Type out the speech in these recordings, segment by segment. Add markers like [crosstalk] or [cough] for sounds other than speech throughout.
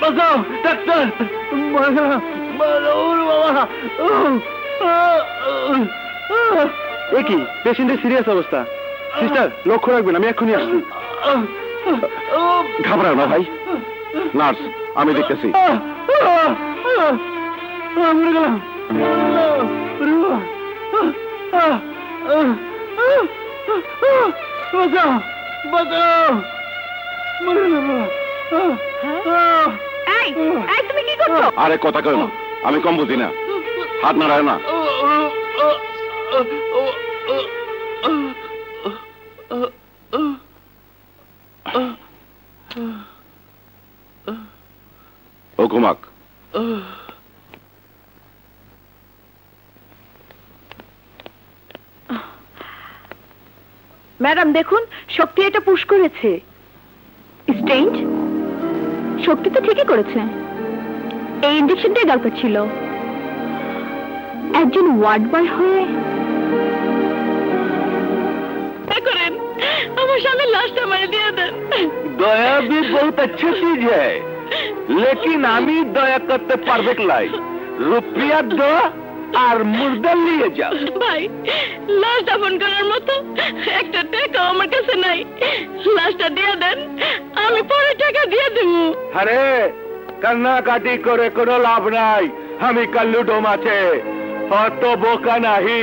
বাঁচাও ডাক্তার! মারা মারা ওর বাবা! এ কি? পেশেন্টের সিরিয়াস অবস্থা। সিস্টার লক্ষ্য রাখবেন আমি এক্ষুনি আসছি। ঘাবড়াও না ভাই। নার্স আমি দেখতেছি। মরে গেলাম। বাঁচাও। বাঁচাও মরে গেলাম এই এই তুমি কি করছ আরে কথা কয় না আমি কম বুঝি না হাত নাড়ায় না ও ঘুমাক ম্যাডাম দেখুন শক্তি এটা পুশ করেছে স্ট্রেঞ্জ শক্তি তো ঠিকই করেছে এই ইঞ্জেকশনটাই দরকার ছিল একজন ওয়ার্ড বয় হয়ে করেন আমার স্বামী লাশটা মারি দিয়ে দেন दया भी बहुत अच्छी चीज है लेकिन আমি দয়া করতে পারবে লাই রুপিয়া দো আর মুর্দা নিয়ে যাও। ভাই লাশ দাফন করার মতো একটা টাকা আমার কাছে নাই। লাশটা দিয়ে দেন আমি পরে টাকা দিয়ে দেবো। আরে কান্নাকাটি করে কোনো লাভ নাই। আমি কাল্লু ডোম আছে অত বোকা নাহি।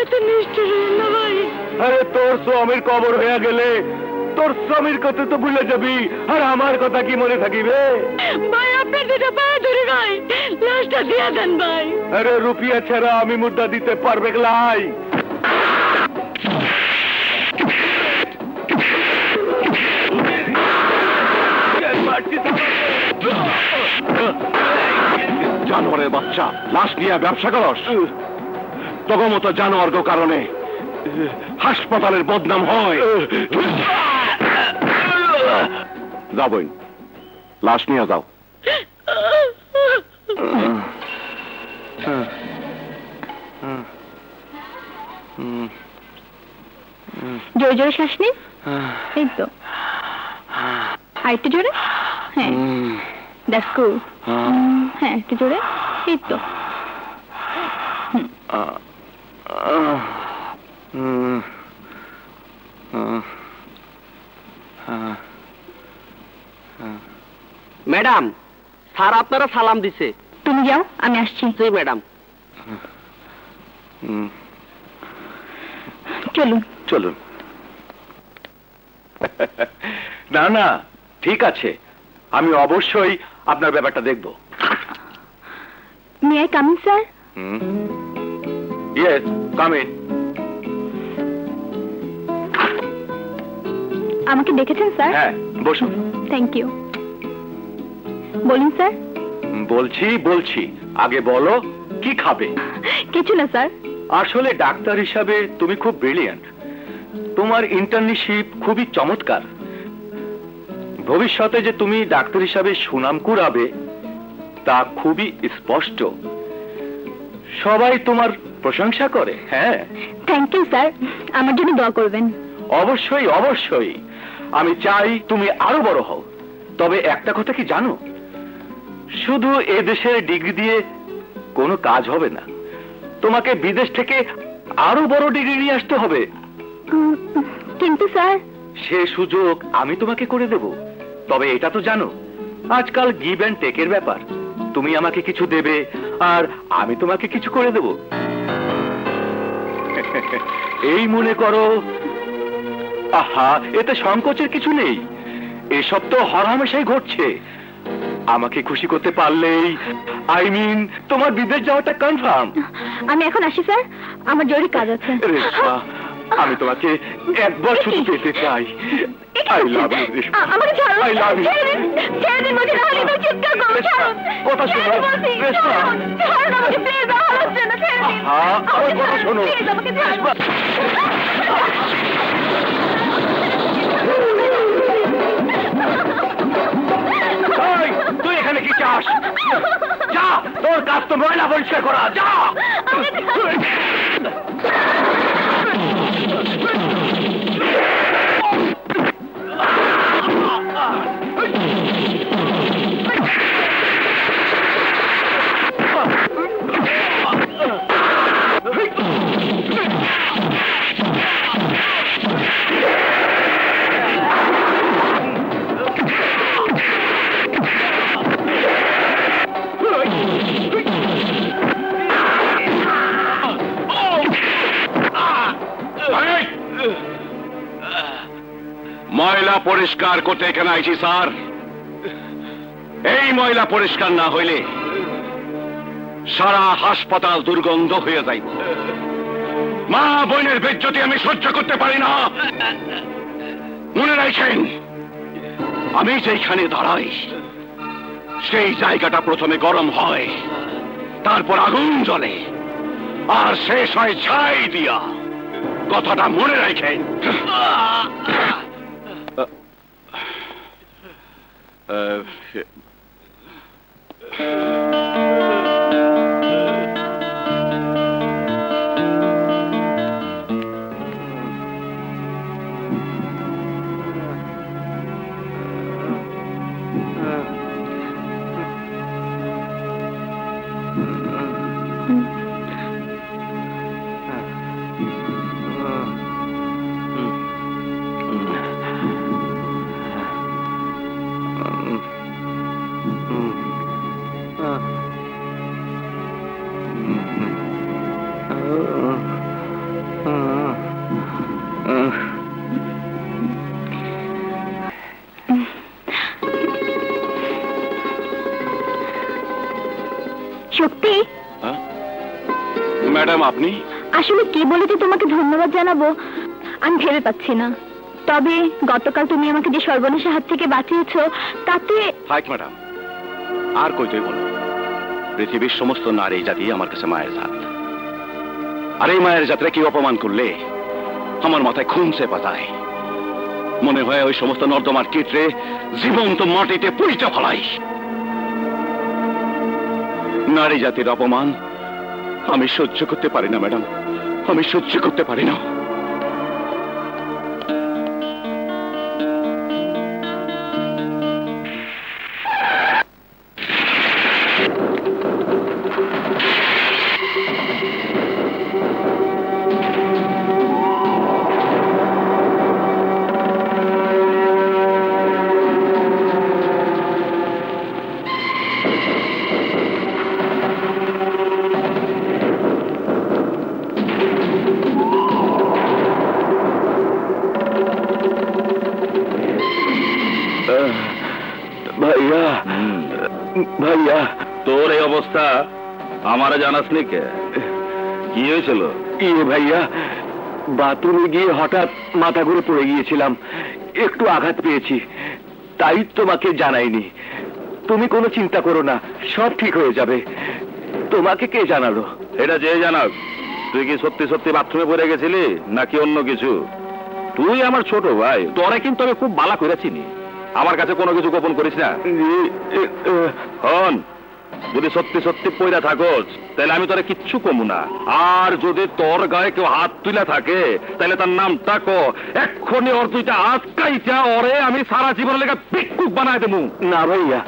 এত নিষ্ঠুর না ভাই। আরে তোর স্বামীর কবর হয়ে গেলে তোর স্বামীর কথা তো ভুলে যাবি। আর আমার কথা কি মনে থাকিবে? ভাই আপনার দুটো পায়ে ধরে ভাই লাশটা দিয়ে দেন ভাই। আরে রুপিয়া ছাড়া আমি মুদ্রা দিতে পারবে লাই? জানোয়ারের বাচ্চা লাশ নিয়ে ব্যবসা করস। তগো মতো জানোয়ার কারণে হাসপাতালের বদনাম হয়। যাবই। লাশ নিয়ে যাও। জোরে জোরে শ্বাস নিন এই তো। আর একটু জোরে? হ্যাঁ। দ্যাটস গুড হ্যাঁ একটু জোরে। এই তো। ম্যাডাম স্যার আপনারা সালাম দিছে। তুমি যাও আমি আসছি। জি ম্যাডাম। চলুন। চলুন। না না ঠিক আছে। আমি অবশ্যই আপনার ব্যাপারটা দেখব। May I coming sir yes come in আমাকে দেখেছেন স্যার? হ্যাঁ বসুন। থ্যাংক ইউ বলুন স্যার বলছি বলছি। আগে বলো কি খাবে? কিছু না স্যার আসলে ডাক্তার হিসাবে তুমি খুব ব্রিলিয়ান্ট তোমার ইন্টার্নশিপ খুবই চমৎকার। ভবিষ্যতে যে তুমি ডাক্তার হিসাবে সুনাম কুড়াবে তা খুবই স্পষ্ট। সবাই তোমার প্রশংসা করে হ্যাঁ? থ্যাংক ইউ স্যার আমার জন্য দোয়া করবেন। অবশ্যই অবশ্যই। আমি চাই তুমি আরও বড় হও। তবে একটা কথা কি জানো? শুধু এ দেশের ডিগ্রি দিয়ে কোনো কাজ হবে না। তোমাকে বিদেশ থেকে আরও বড় ডিগ্রি নিয়ে আসতে হবে। কিন্তু স্যার। সে সুযোগ আমি তোমাকে করে দেব। তবে এটা তো জানো আজকাল গিভ অ্যান্ড টেকের ব্যাপার। তুমি আমাকে কিছু দেবে আর আমি তোমাকে কিছু করে দেব। [laughs] এই মনে করো আহা এতে সংকোচের কিছু নেই। এসব তো হরহামেশাই ঘটছে। আমাকে খুশি করতে পারলেই আই মিন তোমার বিদেশ যাওয়াটা কনফার্ম আমি এখন আসি স্যার। আমার জরুরি কাজ আছে। রেশমা আমি তোমাকে একবার শুধু পেতে চাই। আই লাভ ইউ রেশমা আমাকে ছাড়ুন আই লাভ ইউ ছেড়ে দিন ছেড়ে বলছি নাহলে তো চিৎকার রেশমা, ছাড়ুন কথা শোনো, ছেড়ে রেশমা। ছাড়ুন আমাকে প্লিজ আমার হচ্ছে না ছেড়ে দিন। আহা, আমার কথা শোনো। রেশমা। এখানে কি চাস? যা তোর কাজ তো ময়লা পরিষ্কার করা যা! [laughs] ময়লা পরিষ্কার করতে এখানে আইছি, স্যার। এই ময়লা পরিষ্কার না হইলে সারা হাসপাতাল দুর্গন্ধ হয়ে যাইব। মা বোনের বেজ্জতি আমি সহ্য করতে পারি না। মনে রাখেন, আমি যেখানে দাঁড়াই, সেই জায়গাটা প্রথমে গরম হয়, তারপর আগুন জ্বলে, আর শেষ হয় ছাই দিয়া। কথাটা মনে রাখেন। ম্যাডাম আপনি? আসলে কি বলে যে তোমাকে ধন্যবাদ জানাব? আমি ভেবে পাচ্ছি না। তবে গতকাল তুমি আমাকে যে সর্বনাশের হাত থেকে বাঁচিয়েছো তাতে থাক ম্যাডাম আর কই তুই বলো পৃথিবীর সমস্ত নারী জাতি আমার কাছে মায়ের জাত। আর এই মায়ের জাতরে কি অপমান করলে আমার মাথায় খুন চেপা যায়। মনে হয় ওই সমস্ত নর্দমার কীটরে জীবন্ত মাটিতে পুড়িতে ফলাই নারী জাতির অপমান আমি সহ্য করতে পারি না ম্যাডাম। আমি সহ্য করতে পারি না। ভাইয়া ভাইয়া। তোর এই অবস্থা আমারে জানাস নি কে? কি হয়েছিল? ইয়ে ভাইয়া? বাথরুমে গিয়ে হঠাৎ মাথা ঘুরে পড়ে গিয়েছিলাম। একটু আঘাত পেয়েছি। তাই তোমাকে জানাইনি। তুমি কোনো চিন্তা করো না সব ঠিক হয়ে যাবে। তোমাকে কে জানালো? এটা যে জানাক তুই কি সত্যি সত্যি বাথরুমে পড়ে গেছিলি নাকি অন্য কিছু? তুই আমার ছোট ভাই। তোরে কিন্তু আমি খুব বালা করে চিনি। আমার কাছে কোনো কিছু গোপন করিস না। হন যদি সত্যি সত্যি পয়রা থাকোস তাহলে আমি তোরে কিচ্ছু কমু না। আর যদি তোর গায়ে কেউ হাত তুলে থাকে তাহলে তার নামটা ক। এক্ষুনি ওর দুইটা হাত কাইচা ওরে আমি সারা জীবন লেগে ভিক্ষুক বানায় দেবো। না ভাইয়া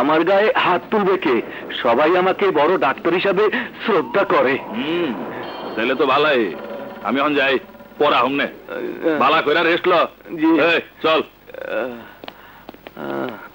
আমার গায়ে হাত তুলবে কে? সবাই আমাকে বড় ডাক্তার হিসাবে শ্রদ্ধা করে। হুম তাহলে তো ভালাই। আমি এখন যাই পড়া হমনে বালা কইরা রেস্ট ল। চল। Uh.